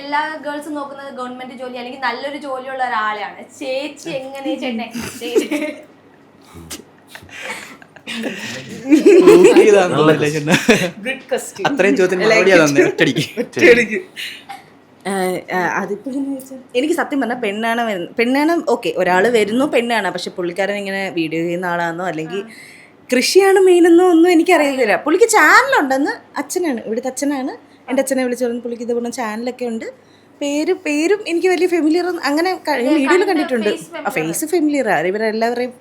എല്ലാ ഗേൾസും നോക്കുന്നത് ഗവൺമെന്റ് ജോലി അല്ലെങ്കിൽ നല്ലൊരു ജോലിയുള്ള ഒരാളെയാണ്. ചേച്ചി എങ്ങനെ അത്രയും ചോദ്യത്തിന് അതിപ്പോ എനിക്ക് സത്യം പറഞ്ഞാൽ പെണ്ണാണ് വരുന്നത് പെണ്ണാണ് ഓക്കെ ഒരാൾ വരുന്നു പെണ്ണാണ് പക്ഷെ പുള്ളിക്കാരൻ ഇങ്ങനെ വീഡിയോ ചെയ്യുന്ന ആളാണെന്നോ അല്ലെങ്കിൽ കൃഷിയാണ് മെയിനെന്നോ ഒന്നും എനിക്കറിയത്തില്ല. പുള്ളിക്ക് ചാനലുണ്ടെന്ന് അച്ഛനാണ് ഇവിടുത്തെ അച്ഛനാണ്. എന്റെ അച്ഛനെ വിളിച്ചു പറഞ്ഞു പുള്ളിക്ക് ഇതുപോലെ ചാനലൊക്കെ ഉണ്ട്. പേര് പേരും എനിക്ക് വലിയ ഫെമിലിയർ അങ്ങനെ വീഡിയോയിൽ കണ്ടിട്ടുണ്ട്. ആ ഫേസ് ഫെമിലിയർ ഇവരെല്ലാവരെയും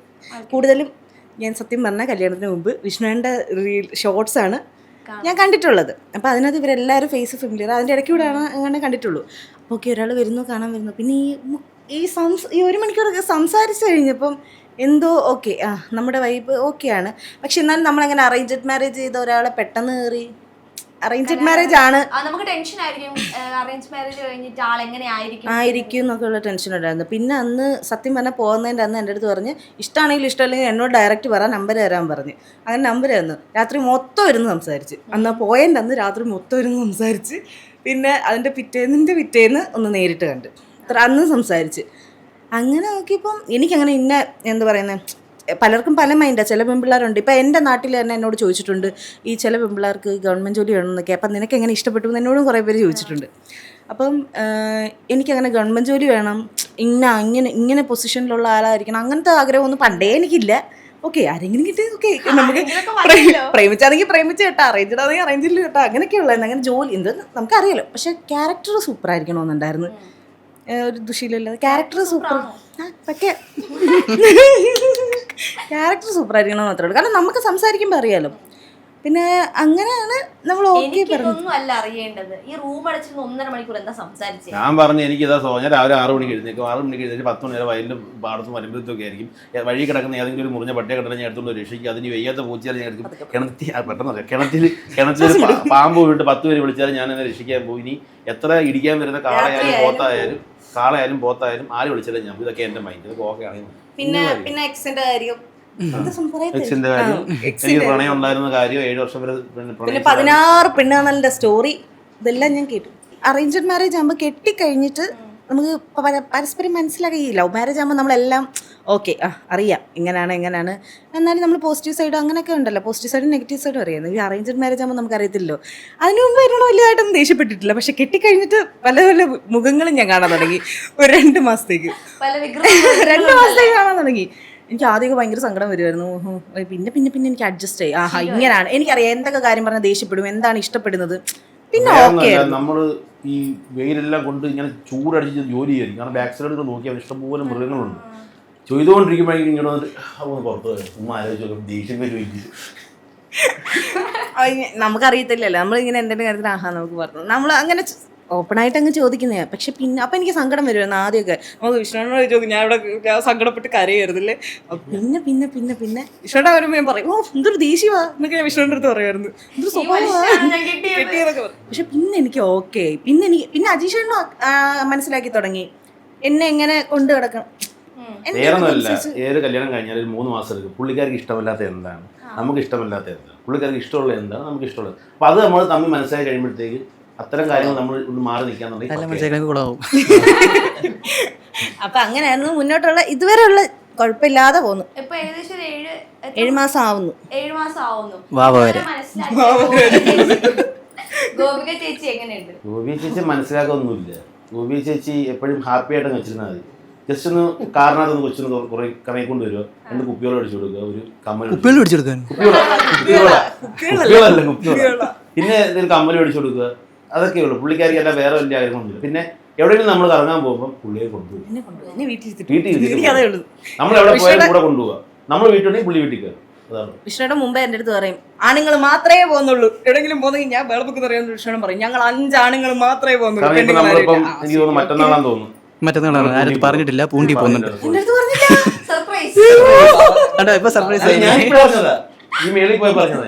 കൂടുതലും ഞാൻ സത്യം പറഞ്ഞാൽ കല്യാണത്തിന് മുമ്പ് വിഷ്ണുവിന്റെ റീൽ ഷോർട്സ് ആണ് ഞാൻ കണ്ടിട്ടുള്ളത്. അപ്പോൾ അതിനകത്ത് ഇവരെല്ലാവരും ഫേസ് ഫെമിലിയർ അതിന്റെ ഇടയ്ക്കൂടെയാണ് അങ്ങനെ കണ്ടിട്ടുള്ളൂ. അപ്പോൾ ഓക്കെ ഒരാൾ വരുന്നു കാണാൻ വരുന്നു. പിന്നെ ഈ ഈ സംസ് ഈ ഒരു മണിക്കൂറൊക്കെ സംസാരിച്ച് കഴിഞ്ഞപ്പം എന്തോ ഓക്കെ ആ നമ്മുടെ വൈബ് ഓക്കെയാണ് പക്ഷെ എന്നാലും നമ്മളങ്ങനെ അറേഞ്ച്ഡ് മാരേജ് ചെയ്ത ഒരാളെ പെട്ടെന്ന് കയറി അറേഞ്ച്ഡ് മാരേജ് ആണ്. നമുക്ക് ടെൻഷൻ ആയിരിക്കും. അറേഞ്ച് മാരേജ് കഴിഞ്ഞിട്ട് ആൾ എങ്ങനെ ആയിരിക്കും? ആയിരിക്കും എന്നൊക്കെയുള്ള ടെൻഷൻ ഉണ്ടായിരുന്നു. പിന്നെ അന്ന് സത്യം പറഞ്ഞാൽ പോകുന്നതിന്റെ അന്ന് എന്റെ അടുത്ത് പറഞ്ഞ് ഇഷ്ടമാണെങ്കിലും ഇഷ്ടമല്ലെങ്കിൽ എന്നോട് ഡയറക്റ്റ് പറ നമ്പർ തരാൻ പറഞ്ഞ്. അങ്ങനെ നമ്പർ തന്നു. രാത്രി മൊത്തം ഇരുന്ന് സംസാരിച്ച്. അന്ന് പോയതിന്റെ അന്ന് രാത്രി മൊത്തം ഇരുന്ന് സംസാരിച്ച്. പിന്നെ അതിന്റെ പിറ്റേന്നിന്റെ പിറ്റേന്ന് ഒന്ന് നേരിട്ട് കണ്ട്. അത്ര അന്ന് സംസാരിച്ച്. അങ്ങനെ നോക്കിയപ്പം എനിക്കങ്ങനെ ഇന്ന എന്താ പറയുന്നത് പലർക്കും പല മൈൻഡാണ് ചില പെൺപിള്ളേരുണ്ട്. ഇപ്പം എന്റെ നാട്ടിൽ തന്നെ എന്നോട് ചോദിച്ചിട്ടുണ്ട് ഈ ചില പെൺപിള്ളേർക്ക് ഗവൺമെന്റ് ജോലി വേണമെന്നൊക്കെ അപ്പം നിനക്ക് എങ്ങനെ ഇഷ്ടപ്പെട്ടു എന്ന് എന്നോടും കുറേ പേര് ചോദിച്ചിട്ടുണ്ട്. അപ്പം എനിക്ക് എനിക്കങ്ങനെ ഗവൺമെന്റ് ജോലി വേണം ഇന്ന അങ്ങനെ ഇങ്ങനെ പൊസിഷനിലുള്ള ആളായിരിക്കണം അങ്ങനത്തെ ആഗ്രഹമൊന്നും പണ്ടേ എനിക്കില്ല. ഓക്കെ ആരെങ്കിലും കിട്ടിയത് ഓക്കെ. നമുക്ക് പ്രേമിച്ചാണെങ്കിൽ പ്രേമിച്ച് കേട്ടോ അറേഞ്ച്ഡ് ആണെങ്കിൽ അറേഞ്ചിൽ കേട്ടോ അങ്ങനെയൊക്കെ അങ്ങനെ ജോലി എന്ത് നമുക്കറിയാലോ. പക്ഷേ ക്യാരക്ടർ സൂപ്പർ ആയിരിക്കണമെന്നുണ്ടായിരുന്നു എന്നുണ്ടായിരുന്നു ഒരു ദുശീലമില്ലാതെ ക്യാരക്ടർ സൂപ്പർ. പക്ഷേ ക്യാരക്ടർ സൂപ്പർ ആയിരിക്കണം മാത്രമേ ഉള്ളൂ. കാരണം നമുക്ക് സംസാരിക്കുമ്പോൾ അറിയാലോ. പിന്നെ അങ്ങനെയാണ് നമ്മൾ ഓക്കെ അല്ല അറിയേണ്ടത്. ഈ റൂം അടച്ചിരുന്ന് ഒന്നര മണിക്കൂർ എന്താ സംസാരിച്ചേ? ഞാൻ പറഞ്ഞു എനിക്ക് ഇതാ സോ ഞാൻ രാവിലെ ആറ് മണിക്ക് എഴുന്നേക്കും. ആറ് മണിക്ക് എഴുന്നേറ്റ് പത്ത് മണി വരെ വയലിലും പാടത്തും വരുമ്പോഴത്തൊക്കെ ആയിരിക്കും. വഴി കിടക്കുന്ന ഏതെങ്കിലും ഒരു മുറിഞ്ഞ പട്ടിയെ കണ്ടിട്ട് ഞാൻ എടുത്തുകൊണ്ട് രക്ഷിക്കും. അതിന് വയ്യാത്ത പൂച്ചയാൽ ഞാൻ എടുക്കും. കിണറ്റി ആ, പെട്ടെന്ന് കിണറ്റിൽ കിണറ്റിൽ പാമ്പ് വീട്ട് പത്ത് പേര് വിളിച്ചാൽ ഞാൻ എന്നെ രക്ഷിക്കാൻ പോയി ഇനി എത്ര ഇടിക്കാൻ വരുന്ന കാളയായാലും പോത്തായാലും കാളയായാലും പോത്തായാലും ആര് വിളിച്ചാലും ഞാൻ ഇതൊക്കെ എന്റെ മൈൻഡ് ഇതൊക്കെ ഓക്കെ ആണെങ്കിൽ പിന്നെ പിന്നെ എക്സിന്റെ കാര്യം. എക്സിന്റെ കാര്യം ആ, എനിക്ക് എക്സിന്റെ പ്രണയം ഉണ്ടായിരുന്ന കാര്യം ഏഴ് വർഷം വരെ പിന്നെ പതിനാറ് പെണ്ണുകാണലിന്റെ സ്റ്റോറി ഇതെല്ലാം ഞാൻ കേട്ടു. അറേഞ്ച്ഡ് മാരേജ് ആകുമ്പോൾ കെട്ടിക്കഴിഞ്ഞിട്ട് നമുക്ക് പരസ്പരം മനസ്സിലാക്കി ഈ ലവ് മാരേജ് ആകുമ്പോൾ നമ്മളെല്ലാം ഓക്കെ ആ അറിയാം. ഇങ്ങനെയാണ് എങ്ങനെയാണ് എന്നാലും നമ്മൾ പോസിറ്റീവ് സൈഡും അങ്ങനെയൊക്കെ ഉണ്ടല്ലോ. പോസിറ്റീവ് സൈഡും നെഗറ്റീവ് സൈഡും അറിയാം. ഈ അറേഞ്ച്ഡ് മാരേജ് ആകുമ്പോൾ നമുക്ക് അറിയത്തില്ലല്ലോ അതിന് മുമ്പ് എന്നോട് വലുതായിട്ടൊന്നും ദേഷ്യപ്പെട്ടിട്ടില്ല. പക്ഷെ കെട്ടിക്കഴിഞ്ഞിട്ട് പല പല മുഖങ്ങളും ഞാൻ കാണാൻ തുടങ്ങി. ഒരു രണ്ട് മാസത്തേക്ക്. രണ്ട് മാസത്തേക്ക് കാണാൻ തുടങ്ങി. എനിക്ക് ആദ്യമൊക്കെ ഭയങ്കര സങ്കടം വരുമായിരുന്നു. പിന്നെ പിന്നെ പിന്നെ എനിക്ക് അഡ്ജസ്റ്റ് ആയി. ആഹാ ഇങ്ങനെയാണ് എനിക്കറിയാം എന്തൊക്കെ കാര്യം പറഞ്ഞാൽ ദേഷ്യപ്പെടും എന്താണ് ഇഷ്ടപ്പെടുന്നത്. പിന്നെ ഓക്കെ നമ്മൾ ഈ വെയിലെല്ലാം കൊണ്ട് ഇങ്ങനെ ചൂടടിച്ച് ജോലി ചെയ്യും കാരണം ബാക്ക് സൈഡിൽ നോക്കിയാൽ ഇഷ്ടംപോലെ മൃഗങ്ങളുണ്ട്. ചെയ്തുകൊണ്ടിരിക്കുമ്പോഴേക്കും ഇങ്ങനെ വന്നിട്ട് "ആ, ഒന്ന് പുറത്ത് ഉമ്മ ആലോചിച്ച് ദേഷ്യം നമുക്കറിയത്തില്ലല്ലോ. നമ്മളിങ്ങനെ എന്തെങ്കിലും കാര്യത്തിൽ ആഹാ നമുക്ക് പറഞ്ഞു നമ്മൾ അങ്ങനെ ഓപ്പൺ ആയിട്ട് അങ്ങ് ചോദിക്കുന്നേ പക്ഷെ പിന്നെ അപ്പം എനിക്ക് സങ്കടം വരുമായിരുന്നു ആദ്യമൊക്കെ. നമുക്ക് വിഷ്ണുവിനോട് ചോദിക്കും ഞാൻ ഇവിടെ ഞാൻ സങ്കടപ്പെട്ട് കരയായിരുന്നില്ലേ പിന്നെ പിന്നെ പിന്നെ പിന്നെ വിഷ്ണുടെ വരുമ്പോൾ ഞാൻ പറയും. ഓ എന്തൊരു ദേഷ്യമാ എന്നൊക്കെ ഞാൻ വിഷ്ണുവിന്റെ അടുത്ത് പറയുമായിരുന്നു. എന്തൊരു സ്വഭാവമാ? ഞാൻ കിട്ടിയത്. കിട്ടിയതൊക്കെ പക്ഷെ പിന്നെ എനിക്ക് ഓക്കെ പിന്നെ എനിക്ക് പിന്നെ അജീഷണ്ണും മനസ്സിലാക്കി തുടങ്ങി. എന്നെ എങ്ങനെ കൊണ്ടു കിടക്കണം വേറൊന്നുമല്ല ഏത് കല്യാണം കഴിഞ്ഞാൽ ഒരു മൂന്ന് മാസം എടുക്കും. പുള്ളിക്കാർക്ക് ഇഷ്ടമല്ലാത്ത എന്താണ്? നമുക്ക് ഇഷ്ടമല്ലാത്ത എന്താണ്? പുള്ളിക്കാർക്ക് ഇഷ്ടമുള്ള എന്താണ്? നമുക്ക് ഇഷ്ടമുള്ളത് അപ്പോൾ അത് നമ്മൾ തമ്മിൽ മനസ്സിലാക്കി കഴിയുമ്പോഴത്തേക്ക് അത്തരം കാര്യങ്ങൾ നമ്മൾ ഒന്ന് മാറി നല്ല നിൽക്കാന്നുണ്ടെങ്കിൽ അപ്പൊ അങ്ങനെയായിരുന്നു മുന്നോട്ടുള്ള ഇതുവരെയുള്ള കുഴപ്പമില്ലാതെ പോന്നു. ഇപ്പൊ ഏകദേശം ഏഴ് ഏഴ് മാസം ആവുന്നു. ഏഴ് മാസം ആവുന്നു. ഗോപിക ചേച്ചി എങ്ങനെയുണ്ട്? ഗോപി ചേച്ചി മനസ്സിലാക്കൊന്നുമില്ല. ഗോപി ചേച്ചി എപ്പോഴും ഹാപ്പി ആയിട്ട് വെച്ചിരുന്നാൽ മതി. ജസ്റ്റ് ഒന്ന് കാറിനകത്ത് കൊച്ചിന് കുറെ കറങ്ങി കൊണ്ടുവരിക രണ്ട് കുപ്പികൾ അടിച്ചു കൊടുക്കുക. ഒരു കമ്മൽ കുപ്പികൾ പിടിച്ചെടുക്കാൻ കുപ്പിയോളല്ല കുപ്പിയോള പിന്നെ എന്തെങ്കിലും കമ്മൽ അടിച്ചു കൊടുക്കുക. അതൊക്കെ ഉള്ളൂ. പുള്ളിക്കാരിക്ക് എല്ലാം വേറെ വലിയ ആഗ്രഹമൊന്നുമില്ല. പിന്നെ എവിടെയെങ്കിലും നമ്മൾ കറങ്ങാൻ പോകുമ്പോൾ പുള്ളിയെ കൊണ്ടുപോകും. എന്നെ കൊണ്ടുപോയി എന്നെ വീട്ടിൽ ഇരുത്തിട്ട് നമ്മൾ എവിടെ പോയാലും കൂടെ കൊണ്ടുപോകാം. നമ്മൾ വീട്ടിലുണ്ടെങ്കിൽ പുള്ളി വീട്ടിൽ കയറും. അതാണ്. വിഷ്ണുയുടെ മുമ്പേ എന്റെ അടുത്ത് പറയും ആണുങ്ങൾ മാത്രമേ പോകുന്നുള്ളൂ. എവിടെങ്കിലും പോകുന്നെങ്കിൽ ഞാൻ വേളപ്പൊക്കെ അറിയാമെന്ന് വിഷ്ണു പറയും. ഞങ്ങൾ അഞ്ച് ആണുങ്ങൾ മാത്രമേ പോകുന്നുള്ളൂ. മറ്റന്നാളാന്ന് തോന്നുന്നു. മറ്റന്നാളാണ്. ആരും പറഞ്ഞിട്ടില്ല പൂണ്ടി പോകുന്നുണ്ട്. എന്റെ അടുത്ത് പറഞ്ഞില്ല സർപ്രൈസ് സർപ്രൈസ് ആയി. ഞാൻ ഇപ്പോൾ ഈ മേളിൽ പോയി പറഞ്ഞതാ